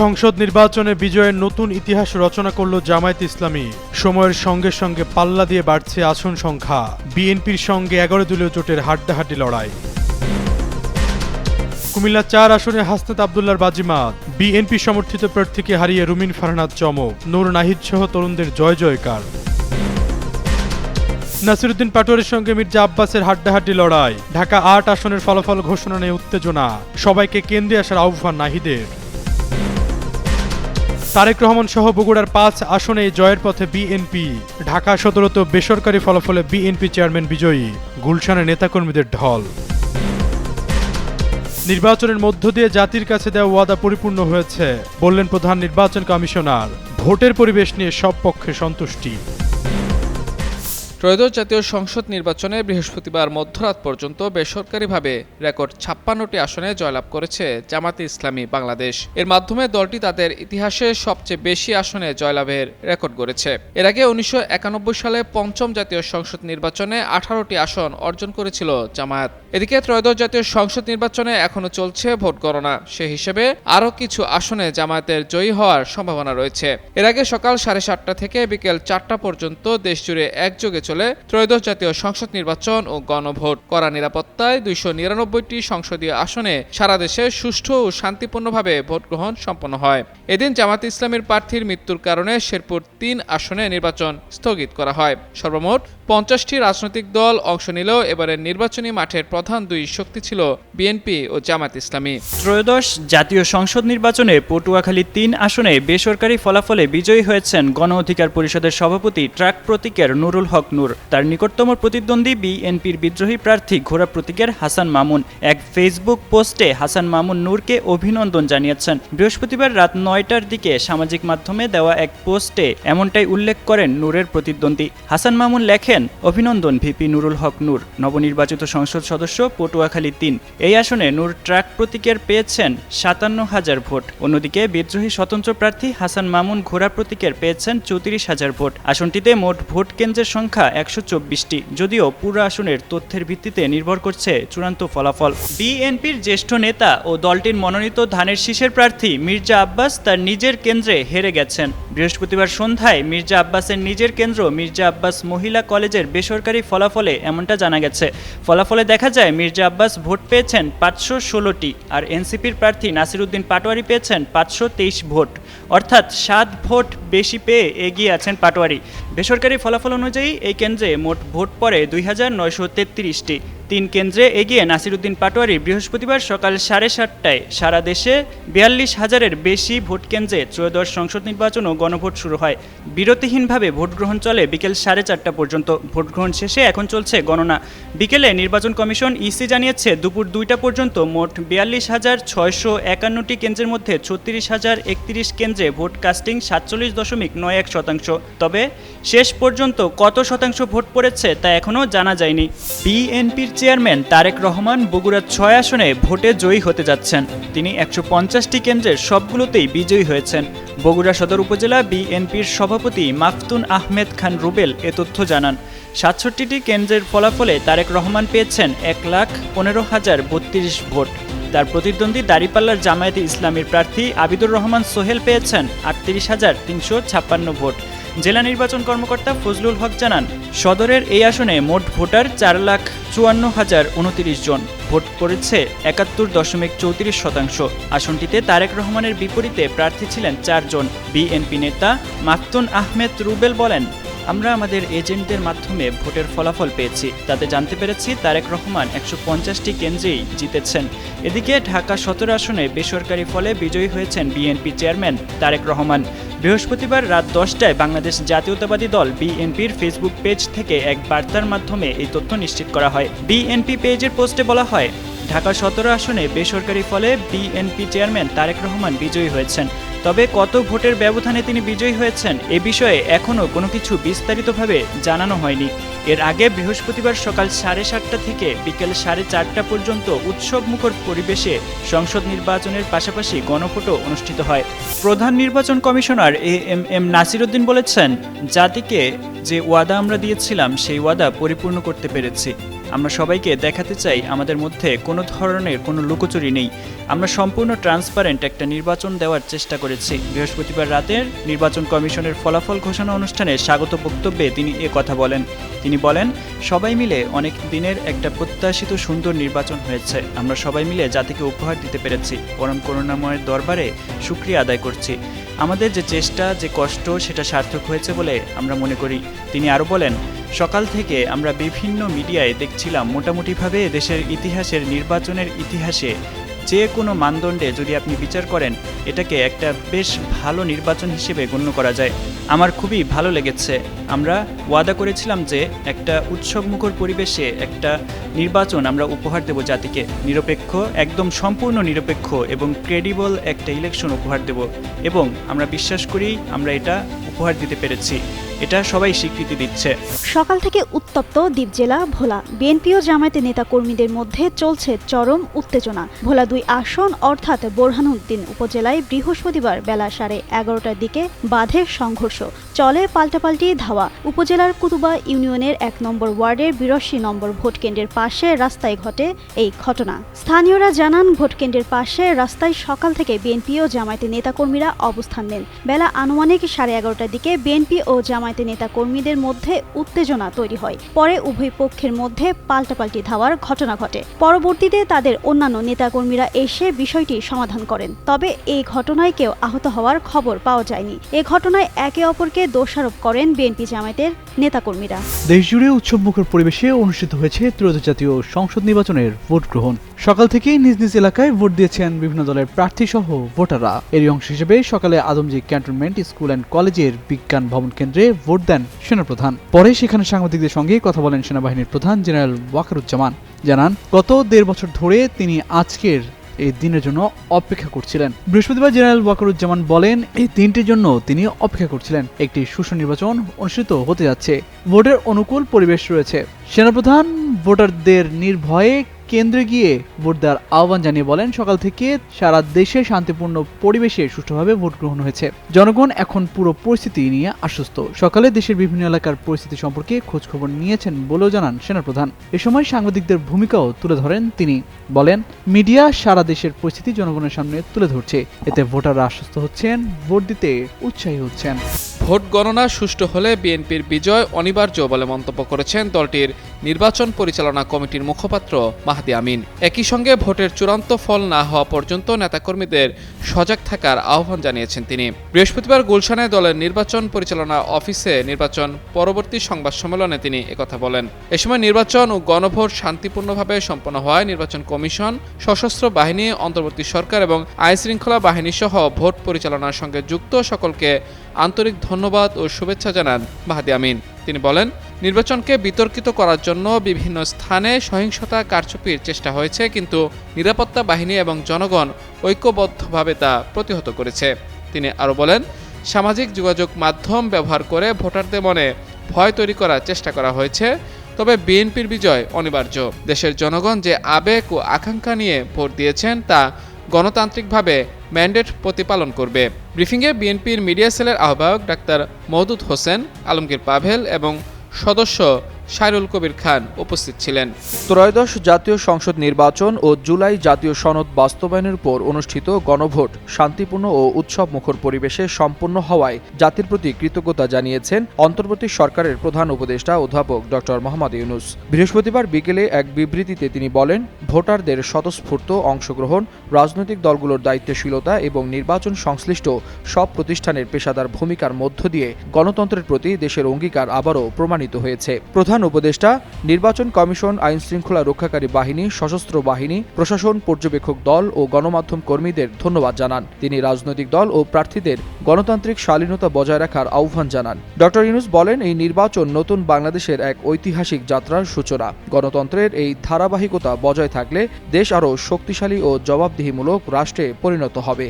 সংসদ নির্বাচনে বিজয়ের নতুন ইতিহাস রচনা করল জামায়াত ইসলামী। সময়ের সঙ্গে সঙ্গে পাল্লা দিয়ে বাড়ছে আসন সংখ্যা। বিএনপির সঙ্গে এগারো দলীয় জোটের হাড্ডাহাড্ডি লড়াই। কুমিল্লা চার আসনে হাসনাত আবদুল্লার বাজিমাত। বিএনপি সমর্থিত প্রার্থীকে হারিয়ে রুমিন ফারহানাদ চমক। নূর নাহিদ সহ তরুণদের জয় জয়কার। নাসিরুদ্দিন পাটোয়ারির সঙ্গে মির্জা আব্বাসের হাড্ডাহাড্ডি লড়াই। ঢাকা আট আসনের ফলাফল ঘোষণা নিয়ে উত্তেজনা। সবাইকে কেন্দ্রে আসার আহ্বান নাহিদের। তারেক রহমান সহ বগুড়ার পাঁচ আসনে জয়ের পথে বিএনপি, ঢাকা সদরত বেসরকারি ফলাফলে বিএনপি চেয়ারম্যান বিজয়ী গুলশানের নেতাকর্মীদের ঢল। নির্বাচনের মধ্য দিয়ে জাতির কাছে দেওয়া ওয়াদা পরিপূর্ণ হয়েছে, বললেন প্রধান নির্বাচন কমিশনার। ভোটের পরিবেশ নিয়ে সব পক্ষে সন্তুষ্টি। ত্রয়োদশ জাতীয় সংসদ নির্বাচনে বৃহস্পতিবার মধ্যরাত পর্যন্ত বেসরকারিভাবে রেকর্ড ছাপ্পান্নটি আসনে জয়লাভ করেছে জামাতে ইসলামী বাংলাদেশ। এর মাধ্যমে দলটি তাদের ইতিহাসে সবচেয়ে বেশি আসনে জয়লাভের রেকর্ড গড়েছে। এর আগে উনিশশো একানব্বই সালে পঞ্চম জাতীয় সংসদ নির্বাচনে আঠারোটি আসন অর্জন করেছিল জামায়াত। এদিকে ত্রয়োদশ জাতীয় সংসদ নির্বাচনে এখনও চলছে ভোট গণনা। সে হিসেবে আরও কিছু আসনে জামায়াতের জয়ী হওয়ার সম্ভাবনা রয়েছে। এর আগে সকাল সাড়ে সাতটা থেকে বিকেল চারটা পর্যন্ত দেশজুড়ে একযোগে চলে ত্রয়োদশ জাতীয় সংসদ নির্বাচন ও গণভোট। করা নিরাপত্তায় দুইশো নিরানব্বইটি সংসদীয় আসনে সারা দেশে সুষ্ঠু ও শান্তিপূর্ণভাবে ভোট গ্রহণ সম্পন্ন হয়। এদিন জামাত ইসলামের প্রার্থীর মৃত্যুর কারণে শেরপুর তিন আসনে নির্বাচন স্থগিত করা হয়। সর্বমোট পঞ্চাশটি রাজনৈতিক দল অংশ নিলেও এবারের নির্বাচনী মাঠের প্রধান দুই শক্তি ছিল বিএনপি ও জামাত ইসলামী। ত্রয়োদশ জাতীয় সংসদ নির্বাচনে পটুয়াখালী তিন আসনে বেসরকারি ফলাফলে বিজয়ী হয়েছেন গণ অধিকার পরিষদের সভাপতি ট্রাক প্রতীকের নুরুল হক নূর। তার নিকটতম প্রতিদ্বন্দ্বী বিএনপির বিদ্রোহী প্রার্থী ঘোড়া প্রতীকের হাসান মামুন। এক ফেসবুক পোস্টে হাসান মামুন নূরকে অভিনন্দন জানিয়েছেন। বৃহস্পতিবার রাত নয়টার দিকে সামাজিক মাধ্যমে দেওয়া এক পোস্টে এমনটাই উল্লেখ করেন নূরের প্রতিদ্বন্দ্বী। হাসান মামুন লেখেন, অভিনন্দন ভিপি নুরুল হক নূর। নবনির্বাচিত সংসদ সদস্য, পটুয়াখালী তিন। এই আসনে নূর ট্রাক প্রতীকের পেয়েছেন সাতান্ন হাজার ভোট। অন্যদিকে বিদ্রোহী স্বতন্ত্র প্রার্থী হাসান মামুন ঘোড়া প্রতীকের পেয়েছেন চৌত্রিশ হাজার ভোট। আসনটিতে মোট ভোট কেন্দ্রের সংখ্যা একশো চব্বিশটি। যদিও পুরো আসনের তথ্যের ভিত্তিতে নির্ভর করছে চূড়ান্ত ফলাফল। বিএনপির জ্যেষ্ঠ নেতা ও দলটির মনোনীত ধানের শীষের প্রার্থী মির্জা আব্বাস তার নিজের কেন্দ্রে হেরে গেছেন। বৃহস্পতিবার সন্ধ্যায় মির্জা আব্বাসের নিজের কেন্দ্র মির্জা আব্বাস মহিলা কলেজের বেসরকারি ফলাফলে এমনটা জানা গেছে। ফলাফলে দেখা যায়, মির্জা আব্বাস ভোট পেয়েছেন পাঁচশো ষোলোটি আর এনসিপির প্রার্থী নাসিরুদ্দিন পাটোয়ারি পেয়েছেন পাঁচশো তেইশ ভোট। অর্থাৎ সাত ভোট বেশি পেয়ে এগিয়ে আছেন পাটোয়ারি। বেসরকারি ফলাফল অনুযায়ী এই কেন্দ্রে মোট ভোট পড়ে দুই হাজার নয়শো তেত্রিশটি। তিন কেন্দ্রে এগিয়ে নাসিরুদ্দিন পাটোয়ারি বৃহস্পতিবার সকাল সাড়ে সাতটায় সারা দেশে বিয়াল্লিশ হাজারের বেশি ভোট কেন্দ্রে ত্রয়োদশ সংসদ নির্বাচন ও গণভোট শুরু হয়। বিরতিহীনভাবে ভোট গ্রহণ চলে বিকেল সাড়ে চারটা পর্যন্ত। ভোট গ্রহণ শেষে এখন চলছে গণনা। বিকেলে নির্বাচন কমিশন ইসি জানিয়েছে, দুপুর দুইটা পর্যন্ত মোট বিয়াল্লিশ হাজার ছয়শো একান্নটি কেন্দ্রের মধ্যে ছত্রিশ হাজার একত্রিশ কেন্দ্রে ভোট কাস্টিং সাতচল্লিশ দশমিক নয় এক শতাংশ। তবে শেষ পর্যন্ত কত শতাংশ ভোট পড়েছে তা এখনও জানা যায়নি। বিএনপির চেয়ারম্যান তারেক রহমান বগুড়ার ছয় আসনে ভোটে জয়ী হতে যাচ্ছেন। তিনি একশো পঞ্চাশটি কেন্দ্রের সবগুলোতেই বিজয়ী হয়েছেন। বগুড়া সদর উপজেলা বিএনপির সভাপতি মাফতুন আহমেদ খান রুবেল এ তথ্য জানান। সাতষট্টিটি কেন্দ্রের ফলাফলে তারেক রহমান পেয়েছেন এক লাখ পনেরো হাজার বত্রিশ ভোট। তার প্রতিদ্বন্দ্বী দাঁড়িপাল্লার জামায়াতে ইসলামীর প্রার্থী আবিদুর রহমান সোহেল পেয়েছেন আটত্রিশ হাজার তিনশো ছাপ্পান্ন ভোট। জেলা নির্বাচন কর্মকর্তা ফজলুল হক জানান, সদরের এই আসনে মোট ভোটার চার লাখ চুয়ান্ন হাজার উনতিরিশ জন। ভোট করেছে একাত্তর দশমিক চৌত্রিশ শতাংশ। আসনটিতে তারেক রহমানের বিপরীতে প্রার্থী ছিলেন চারজন। বিএনপি নেতা মাফতুন আহমেদ রুবেল বলেন আমরা আমাদের এজেন্টদের মাধ্যমে ভোটের ফলাফল পেয়েছি। তাতে জানতে পেরেছি তারেক রহমান একশো পঞ্চাশটি কেন্দ্রেই জিতেছেন। এদিকে ঢাকা সতেরো আসনে বেসরকারি ফলে বিজয়ী হয়েছেন বিএনপি চেয়ারম্যান তারেক রহমান। বৃহস্পতিবার রাত দশটায় বাংলাদেশ জাতীয়তাবাদী দল বিএনপির ফেসবুক পেজ থেকে এক বার্তার মাধ্যমে এই তথ্য নিশ্চিত করা হয়। বিএনপি পেজের পোস্টে বলা হয়, ঢাকা সতেরো আসনে বেসরকারি ফলে বিএনপি চেয়ারম্যান তারেক রহমান বিজয়ী হয়েছেন। তবে কত ভোটের ব্যবধানে তিনি বিজয়ী হয়েছেন এ বিষয়ে এখনও কোনো কিছু বিস্তারিতভাবে জানানো হয়নি। এর আগে বৃহস্পতিবার সকাল সাড়ে সাতটা থেকে বিকেল সাড়ে চারটা পর্যন্ত উৎসবমুখর পরিবেশে সংসদ নির্বাচনের পাশাপাশি গণভোটও অনুষ্ঠিত হয়। প্রধান নির্বাচন commissioner A M M Nasir Uddin বলেছেন, জাতিকে যে ওয়াদা আমরা দিয়েছিলাম, সেই ওয়াদা পরিপূর্ণ করতে পেরেছি। আমরা সবাইকে দেখাতে চাই, আমাদের মধ্যে কোনো ধরনের কোনো লুকোচুরি নেই। আমরা সম্পূর্ণ ট্রান্সপারেন্ট একটা নির্বাচন দেওয়ার চেষ্টা করেছি। বৃহস্পতিবার রাতের নির্বাচন কমিশনের ফলাফল ঘোষণা অনুষ্ঠানে স্বাগত বক্তব্যে তিনি এ কথা বলেন। তিনি বলেন, সবাই মিলে অনেক দিনের একটা প্রত্যাশিত সুন্দর নির্বাচন হয়েছে। আমরা সবাই মিলে জাতিকে উপহার দিতে পেরেছি। পরম করুণাময়ের দরবারে সুক্রিয়া আদায় করছি। আমাদের যে চেষ্টা, যে কষ্ট, সেটা সার্থক হয়েছে বলে আমরা মনে করি। তিনি আরও বলেন, সকাল থেকে আমরা বিভিন্ন মিডিয়ায় দেখছিলাম মোটামুটিভাবে দেশের ইতিহাসের নির্বাচনের ইতিহাসে যে কোনো মানদণ্ডে যদি আপনি বিচার করেন, এটাকে একটা বেশ ভালো নির্বাচন হিসেবে গণ্য করা যায়। আমার খুবই ভালো লেগেছে। আমরা ওয়াদা করেছিলাম যে একটা উৎসবমুখর পরিবেশে একটা নির্বাচন আমরা উপহার দেব জাতিকে। নিরপেক্ষ, একদম সম্পূর্ণ নিরপেক্ষ এবং ক্রেডিবল একটা ইলেকশন উপহার দেব। এবং আমরা বিশ্বাস করি আমরা এটা উপহার দিতে পেরেছি। এটা সবাই স্বীকৃতি দিচ্ছে। সকাল থেকে উত্তপ্ত দ্বীপ জেলা ভোলা। বিএনপি ও জামায়াতের নেতা কর্মীদের মধ্যে চলছে চরম উত্তেজনা। ভোলা দুই আসন, অর্থাৎ বোরহানউদ্দিন উপজেলায় বৃহস্পতিবার বেলা সাড়ে এগারোটার দিকে বাধে সংঘর্ষ। চলে পাল্টাপাল্টি ধাওয়া। উপজেলার কুতুবা ইউনিয়নের এক নম্বর ওয়ার্ডের বিরাশি নম্বর ভোটকেন্দ্রের পাশে রাস্তায় ঘটে এই ঘটনা। স্থানীয়রা জানান, ভোটকেন্দ্রের পাশে রাস্তায় সকাল থেকে বিএনপি ও জামায়াতের নেতাকর্মীরা অবস্থান নেন। বেলা আনুমানিক সাড়ে এগারোটার দিকে বিএনপি ও জামায়াতের নেতা কর্মীদের মধ্যে উত্তেজনা তৈরি হয়। পরে উভয় পক্ষের মধ্যে পাল্টাপাল্টি ধাওয়ার ঘটনা ঘটে। পরবর্তীতে তাদের অন্যান্য নেতাকর্মীরা এসে বিষয়টি সমাধান করেন। তবে এই ঘটনায় কেউ আহত হওয়ার খবর পাওয়া যায়নি। এ ঘটনায় একে অপরকে দোষারোপ করেন বিএনপি জামায়াতের নেতাকর্মীরা। দেশজুড়ে উৎসবমুখর পরিবেশে অনুষ্ঠিত হয়েছে ত্রয়োদশ জাতীয় সংসদ নির্বাচনের ভোট গ্রহণ সকাল থেকেই নিজ নিজ এলাকায় ভোট দিয়েছেন বিভিন্ন দলের প্রার্থী সহ ভোটাররা। এরই অংশ হিসেবে সকালে আদমজি ক্যান্টনমেন্ট স্কুল অ্যান্ড কলেজের বিজ্ঞান ভবন কেন্দ্রে ভোট দেন সেনাপ্রধান। পরে সেখানে সাংবাদিকদের সঙ্গে কথা বলেন সেনাবাহিনীর প্রধান জেনারেল ওয়াকারুজ্জামান। জানান, গত দেড় বছর ধরে তিনি আজকের এই দিনের জন্য অপেক্ষা করছিলেন। বৃহস্পতিবার জেনারেল ওয়াকারুজ্জামান বলেন, এই দিনটির জন্য তিনি অপেক্ষা করছিলেন। একটি সুষ্ঠু নির্বাচন অনুষ্ঠিত হতে যাচ্ছে। ভোটের অনুকূল পরিবেশ রয়েছে। সেনাপ্রধান ভোটারদের নির্ভয়ে কেন্দ্রে গিয়ে ভোট দেওয়ার আহ্বান জানিয়ে বলেন, সকাল থেকে সারা দেশে শান্তিপূর্ণ পরিবেশে সুষ্ঠুভাবে ভোট গ্রহণ হয়েছে। জনগণ এখন পুরো পরিস্থিতি নিয়ে আশ্বস্ত। সকালে দেশের বিভিন্ন এলাকার পরিস্থিতি সম্পর্কে খোঁজ খবর নিয়েছেন বলেও জানান সেনাপ্রধান। এ সময় সাংবাদিকদের ভূমিকাও তুলে ধরেন তিনি। বলেন, মিডিয়া সারা দেশের পরিস্থিতি জনগণের সামনে তুলে ধরছে। এতে ভোটাররা আশ্বস্ত হচ্ছেন, ভোট দিতে উৎসাহী হচ্ছেন। ভোট গণনা সুষ্ঠু হলে বিএনপির বিজয় অনিবার্য বলে মন্তব্য করেছেন দলটির নির্বাচন পরিচালনা কমিটির মুখপাত্র মাহাদি আমিন। একই সঙ্গে ভোটের চূড়ান্ত ফল না হওয়া পর্যন্ত নেতাকর্মীদের সজাগ থাকার আহ্বান জানিয়েছেন তিনি। বৃহস্পতিবার গুলশানে দলের নির্বাচন পরিচালনা অফিসে নির্বাচন পরবর্তী সংবাদ সম্মেলনে তিনি একথা বলেন। এ সময় নির্বাচন ও গণভোট শান্তিপূর্ণভাবে সম্পন্ন হওয়ায় নির্বাচন কমিশন, সশস্ত্র বাহিনী, অন্তর্বর্তী সরকার এবং আইনশৃঙ্খলা বাহিনী সহ ভোট পরিচালনার সঙ্গে যুক্ত সকলকে আন্তরিক ধন্যবাদ ও শুভেচ্ছা জানান মাহাদি আমিন। তিনি বলেন, নির্বাচনকে বিতর্কিত করার জন্য বিভিন্ন স্থানে সহিংসতা কারচুপির চেষ্টা হয়েছে, কিন্তু নিরাপত্তা বাহিনী এবং জনগণ ঐক্যবদ্ধভাবে তা প্রতিহত করেছে। তিনি আরও বলেন, সামাজিক যোগাযোগ মাধ্যম ব্যবহার করে ভোটারদের মনে ভয় তৈরি করার চেষ্টা করা হয়েছে, তবে বিএনপির বিজয় অনিবার্য। দেশের জনগণ যে আবেগ ও আকাঙ্ক্ষা নিয়ে ভোট দিয়েছেন তা গণতান্ত্রিকভাবে ম্যান্ডেট প্রতিপালন করবে। ব্রিফিংয়ে বিএনপির মিডিয়া সেলের আহ্বায়ক ডাক্তার মওদুদ হোসেন, আলমগীর পাভেল এবং সদস্য সাইরুল কবির খান উপস্থিত ছিলেন। ত্রয়োদশ জাতীয় সংসদ নির্বাচন ও জুলাই জাতীয় সনদ বাস্তবায়নের উপর অনুষ্ঠিত গণভোট শান্তিপূর্ণ ও উৎসব মুখর পরিবেশে সম্পন্ন হওয়ায় জাতির প্রতি কৃতজ্ঞতা জানিয়েছেন অন্তর্বর্তী সরকারের প্রধান উপদেষ্টা অধ্যাপক ড. মোহাম্মদ ইউনুস। বৃহস্পতিবার বিকেলে এক বিবৃতিতে তিনি বলেন, ভোটারদের স্বতঃস্ফূর্ত অংশগ্রহণ, রাজনৈতিক দলগুলোর দায়িত্বশীলতা এবং নির্বাচন সংশ্লিষ্ট সব প্রতিষ্ঠানের পেশাদার ভূমিকার মধ্য দিয়ে গণতন্ত্রের প্রতি দেশের অঙ্গীকার আবারও প্রমাণিত হয়েছে। প্রধান উপদেষ্টা, নির্বাচন কমিশন আইন শৃঙ্খলা রক্ষাকারী বাহিনী, সশস্ত্র বাহিনী, প্রশাসন, পর্যবেক্ষক দল ও গণমাধ্যম কর্মীদের ধন্যবাদ জানান। তিনি রাজনৈতিক দল ও প্রার্থীদের গণতান্ত্রিক শালীনতা বজায় রাখার আহ্বান জানান। ডক্টর ইউনুস বলেন, এই নির্বাচন নতুন বাংলাদেশের এক ঐতিহাসিক যাত্রার সূচনা। গণতন্ত্রের এই ধারাবাহিকতা বজায় থাকলে দেশ আরও শক্তিশালী ও জবাবদিহিমূলক রাষ্ট্রে পরিণত হবে।